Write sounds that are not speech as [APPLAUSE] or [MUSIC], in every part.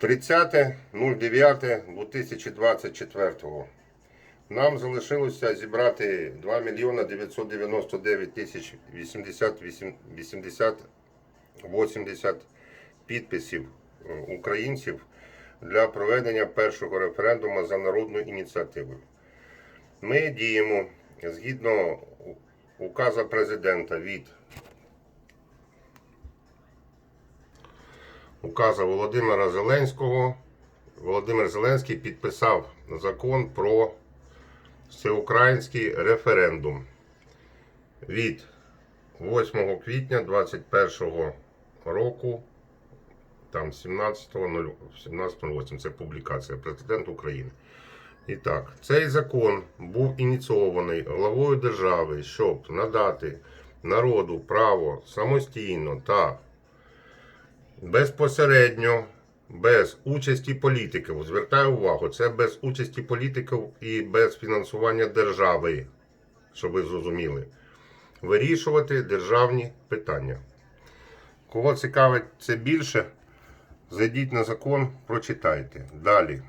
30.09.2024. Нам залишилося зібрати 2 мільйона 999 тисяч 88 80 80 підписів е, українців для проведення першого референдуму за народною ініціативою. Ми діємо згідно указа президента від указа Володимира Зеленського. Володимир Зеленський підписав закон про всеукраїнський референдум від 8 квітня 2021 року, там 17.08, 17.08, це публікація Президент України. І так, цей закон був ініційований главою держави, щоб надати народу право самостійно та безпосередньо, без участі політиків. Звертаю увагу, це без участі політиків і без фінансування держави, щоб ви зрозуміли, вирішувати державні питання. Кого цікавить це більше, зайдіть на закон, прочитайте. Далі.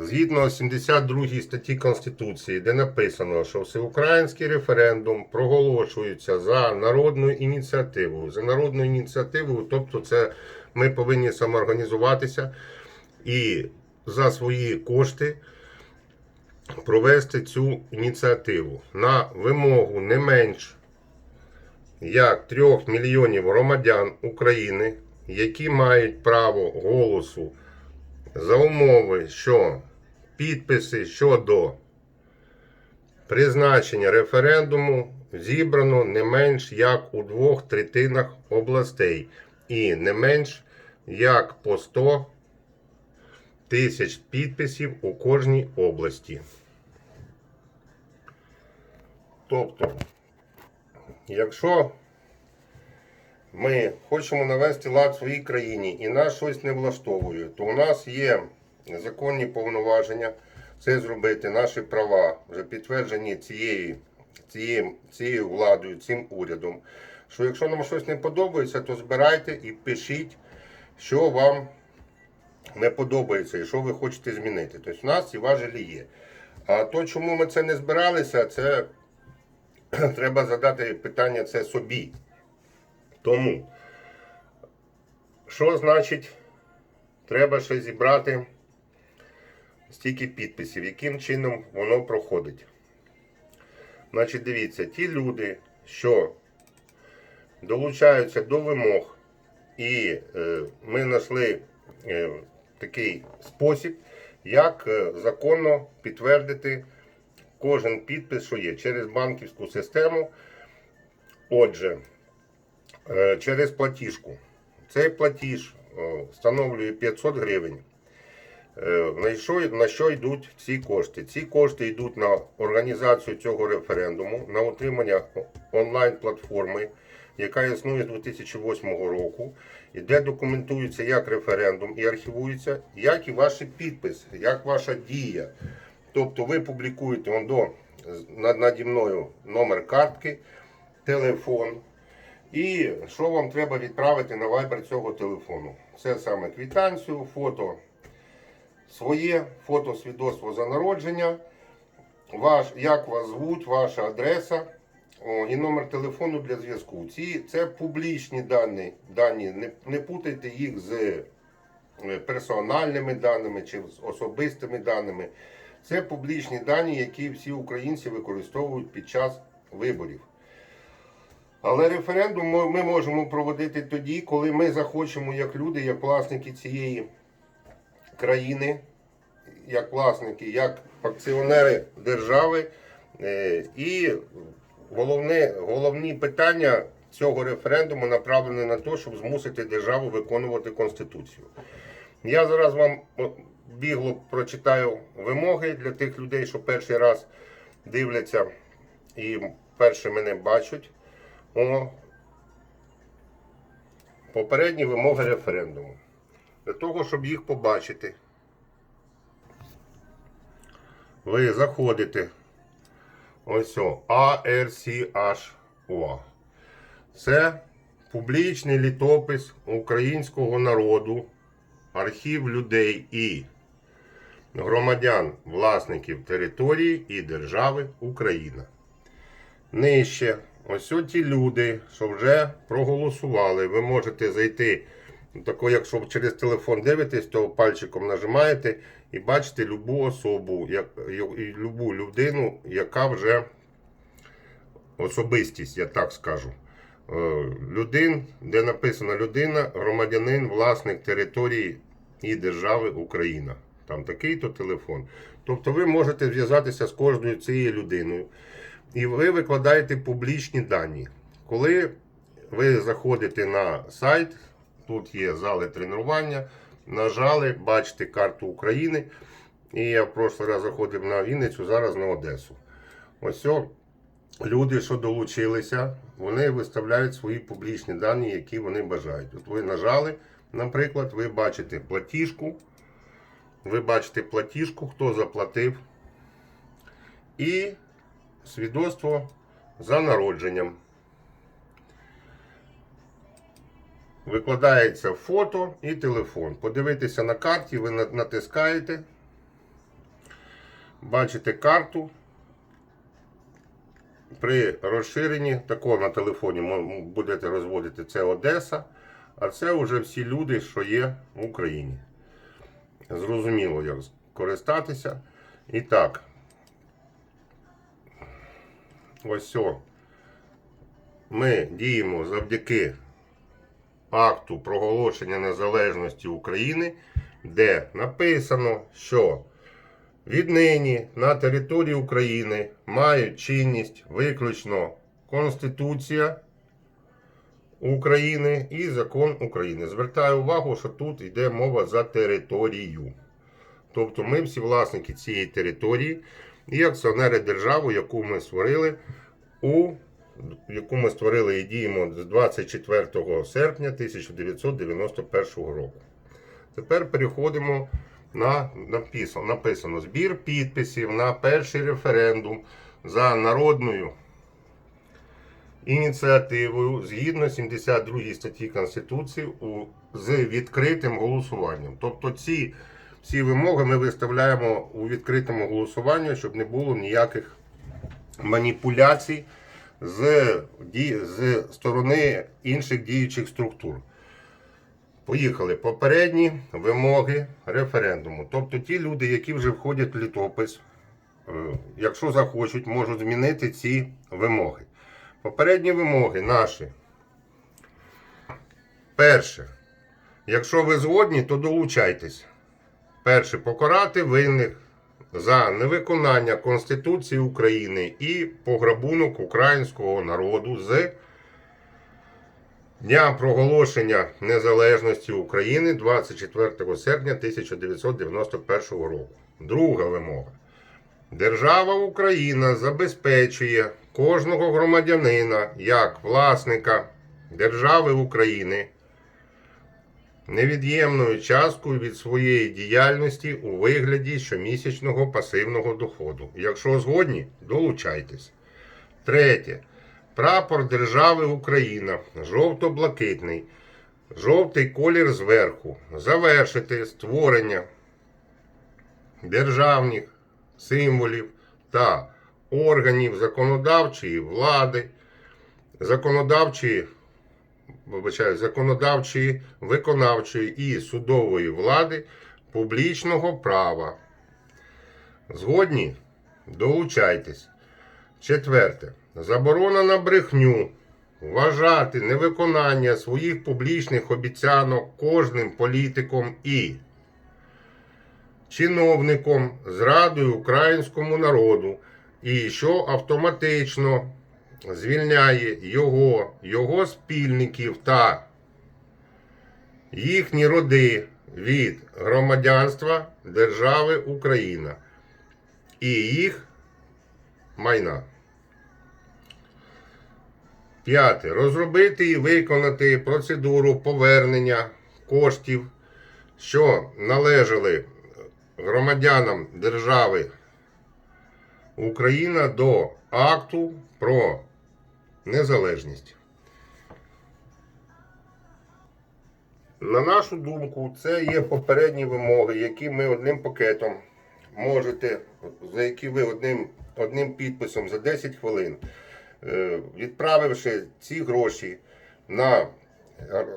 Згідно 72 статті Конституції, де написано, що всеукраїнський референдум проголошується за народною ініціативою. За народною ініціативою, тобто, це ми повинні самоорганізуватися і за свої кошти провести цю ініціативу на вимогу не менш як 3 мільйонів громадян України, які мають право голосу за умови, що підписи щодо призначення референдуму зібрано не менш як у двох третинах областей і не менш як по 100 тисяч підписів у кожній області. Тобто, якщо ми хочемо навести лад в своїй країні і нас щось не влаштовує, то у нас є законні повноваження це зробити, наші права вже підтверджені цією, цією, цією владою, цим урядом. Що якщо нам щось не подобається, то збирайте і пишіть, що вам не подобається і що ви хочете змінити. Тобто у нас ці важелі є. А то, чому ми це не збиралися, це [CLEARS THROAT] треба задати питання це собі. Тому, що значить, треба ще зібрати стільки підписів, яким чином воно проходить. Значить, дивіться, ті люди, що долучаються до вимог, і е, ми знайшли е, такий спосіб, як е, законно підтвердити кожен підпис, що є, через банківську систему. Отже, е, через платіжку. Цей платіж е, встановлює 500 гривень. Е, На що, йдуть ці кошти? Ці кошти йдуть на організацію цього референдуму, на утримання онлайн-платформи, яка існує з 2008 року, і де документується як референдум і архівується, як і ваш підпис, як ваша дія. Тобто ви публікуєте он до, над, наді мною номер картки, телефон. І що вам треба відправити на вайбер цього телефону? Це саме квитанцію, фото своє, фото свідоцтво за народження, ваш, як вас звуть, ваша адреса о, і номер телефону для зв'язку. Ці це публічні дані, дані. Не, не путайте їх з е, персональними даними чи з особистими даними. Це публічні дані, які всі українці використовують під час виборів. Але референдум ми- ми можемо проводити тоді, коли ми захочемо, як люди, як власники цієї країни, як власники, як акціонери держави. Е, І головне, головні питання цього референдуму направлені на те, щоб змусити державу виконувати Конституцію. Я зараз вам бігло прочитаю вимоги для тих людей, що перший раз дивляться і перші мене бачать. О, попередні вимоги референдуму. Для того, щоб їх побачити, ви заходите ось о, ARCHO. Це публічний літопис українського народу архів людей і громадян, власників території і держави Україна. Нижче, ось ті люди, що вже проголосували. Ви можете зайти, тако, якщо через телефон дивитесь, то пальчиком нажимаєте і бачите любу особу, як, і любу людину, яка вже особистість, я так скажу. Е, Людин, де написано людина, громадянин, власник території і держави Україна. Там такий-то телефон. Тобто ви можете зв'язатися з кожною цією людиною. І ви викладаєте публічні дані. Коли ви заходите на сайт, тут є зали тренування, нажали, бачите карту України. І я в прошлий раз заходив на Вінницю, зараз на Одесу. Ось о, люди, що долучилися, вони виставляють свої публічні дані, які вони бажають. От ви нажали, наприклад, ви бачите платіжку. Ви бачите платіжку, хто заплатив. І свідоцтво за народженням. Викладається фото і телефон. Подивитися на карті, ви натискаєте, бачите карту. При розширенні, такого на телефоні будете розводити, це Одеса, а це вже всі люди, що є в Україні. Зрозуміло, як користатися. І так, ось о. Ми діємо завдяки акту проголошення незалежності України, де написано, що віднині на території України мають чинність виключно Конституція України і закон України. Звертаю увагу, що тут йде мова за територію. Тобто ми всі власники цієї території і акціонери держави, яку ми створили у яку ми створили і діємо з 24 серпня 1991 року. Тепер переходимо на написано, написано збір підписів на перший референдум за народною ініціативою згідно 72 статті Конституції у, з відкритим голосуванням. Тобто ці всі вимоги ми виставляємо у відкритому голосуванні, щоб не було ніяких маніпуляцій з, з сторони інших діючих структур. Поїхали попередні вимоги референдуму. Тобто ті люди, які вже входять в літопис, е, якщо захочуть, можуть змінити ці вимоги. Попередні вимоги наші. Перше. Якщо ви згодні, то долучайтесь. Перше. Покарати винних за невиконання Конституції України і пограбунок українського народу з дня проголошення незалежності України 24 серпня 1991 року. Друга вимога. Держава Україна забезпечує кожного громадянина як власника держави України невід'ємною часткою від своєї діяльності у вигляді щомісячного пасивного доходу. Якщо згодні, долучайтесь. Третє. Прапор держави Україна жовто-блакитний, жовтий колір зверху. Завершити створення державних символів та органів законодавчої влади, законодавчої, вибачаю, законодавчої, виконавчої і судової влади публічного права. Згодні? Долучайтесь. Четверте. Заборона на брехню. Вважати невиконання своїх публічних обіцянок кожним політиком і чиновником зрадою українському народу, і що автоматично звільняє його, його спільників та їхні роди від громадянства держави Україна і їх майна. П'яте. Розробити і виконати процедуру повернення коштів, що належали громадянам держави Україна до акту про незалежність. На нашу думку, це є попередні вимоги, які ми одним пакетом можете, за які ви одним, одним підписом за 10 хвилин, е, відправивши ці гроші на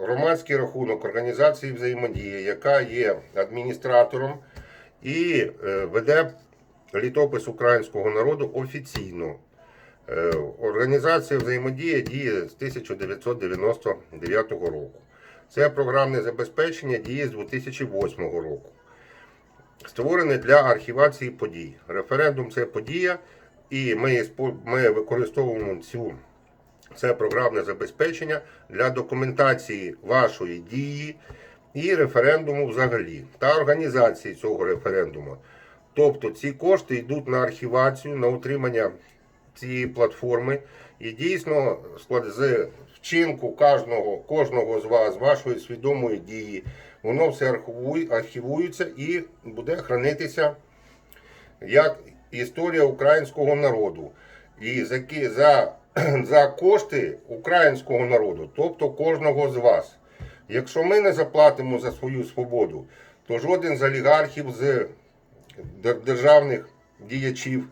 громадський рахунок організації взаємодія, яка є адміністратором і е, веде літопис українського народу офіційно. Е, Організація взаємодія діє з 1999 року. Це програмне забезпечення діє з 2008 року. Створене для архівації подій. Референдум це подія, і ми, ми використовуємо цю, це програмне забезпечення для документації вашої дії і референдуму взагалі та організації цього референдуму. Тобто ці кошти йдуть на архівацію, на утримання цієї платформи. І дійсно склад з вчинку кожного, кожного з вас, вашої свідомої дії, воно все архівується і буде хранитися як історія українського народу. І за, за, [CLEARS THROAT] за кошти українського народу, тобто кожного з вас. Якщо ми не заплатимо за свою свободу, то жоден з олігархів з державних діячів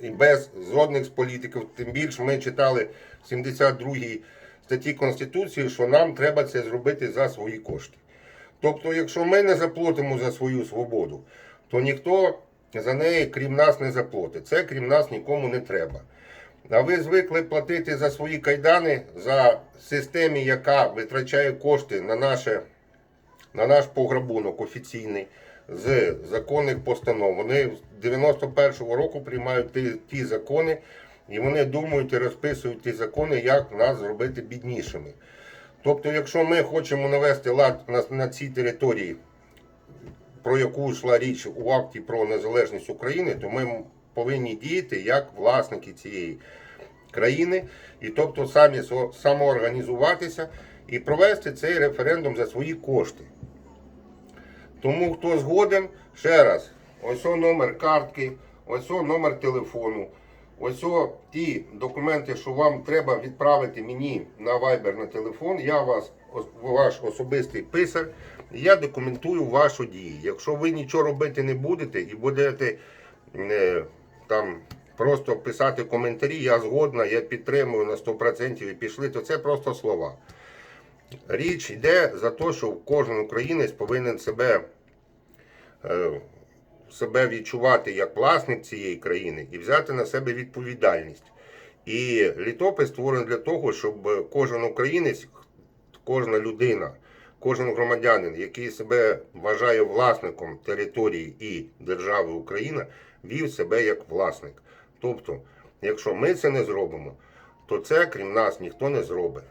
і без жодних з політиків, тим більше ми читали в 72-й статті Конституції, що нам треба це зробити за свої кошти. Тобто, якщо ми не заплатимо за свою свободу, то ніхто за неї, крім нас, не заплатить. Це крім нас нікому не треба. А ви звикли платити за свої кайдани за системі, яка витрачає кошти на наше на наш пограбунок офіційний з законних постанов. Вони з 91-го року приймають ті, ті закони, і вони думають і розписують ті закони, як нас зробити біднішими. Тобто, якщо ми хочемо навести лад на, на цій території, про яку йшла річ у акті про незалежність України, то ми повинні діяти як власники цієї країни, і тобто самі самоорганізуватися і провести цей референдум за свої кошти. Тому хто згоден, ще раз, ось номер картки, ось номер телефону, ось ті документи, що вам треба відправити мені на Viber на телефон. Я вас, ваш особистий писар, я документую вашу дію. Якщо ви нічого робити не будете і будете е, там просто писати коментарі, я згодна, я підтримую на 100% і пішли, то це просто слова. Річ йде за те, що кожен українець повинен себе, е, себе відчувати як власник цієї країни і взяти на себе відповідальність. І літопис створений для того, щоб кожен українець, кожна людина, кожен громадянин, який себе вважає власником території і держави Україна, вів себе як власник. Тобто, якщо ми це не зробимо, то це крім нас ніхто не зробить.